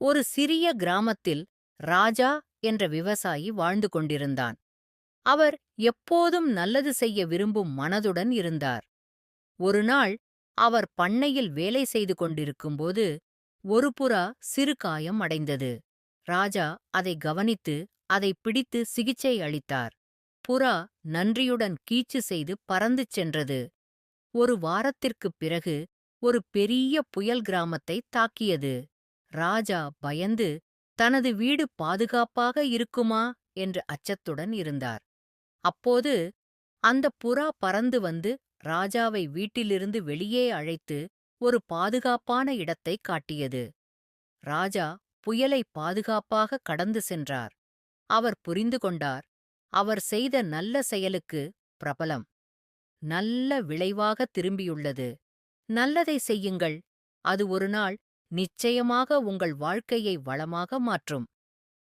ஒரு சிறிய கிராமத்தில் ராஜா என்ற விவசாயி வாழ்ந்து கொண்டிருந்தான். அவர் எப்போதும் நல்லது செய்ய விரும்பும் மனதுடன் இருந்தார். ஒருநாள் அவர் பண்ணையில் வேலை செய்து கொண்டிருக்கும்போது ஒரு புறா சிறு காயம் அடைந்தது. ராஜா அதை கவனித்து அதை பிடித்து சிகிச்சை அளித்தார். புறா நன்றியுடன் கீச்சு செய்து பறந்து சென்றது. ஒரு வாரத்திற்குப் பிறகு ஒரு பெரிய புயல் கிராமத்தை தாக்கியது. ராஜா பயந்து தனது வீடு பாதுகாப்பாக இருக்குமா? என்று அச்சத்துடன் இருந்தார். அப்போது அந்த புறா பறந்து வந்து ராஜாவை வீட்டிலிருந்து வெளியே அழைத்து ஒரு பாதுகாப்பான இடத்தை காட்டியது. ராஜா புயலை பாதுகாப்பாக கடந்து சென்றார். அவர் புரிந்து கொண்டார். அவர் செய்த நல்ல செயலுக்கு பிரபலம். நல்ல விளைவாக திரும்பியுள்ளது. நல்லதை செய்யுங்கள். அது ஒரு நாள் நிச்சயமாக உங்கள் வாழ்க்கையை வளமாக மாற்றும்.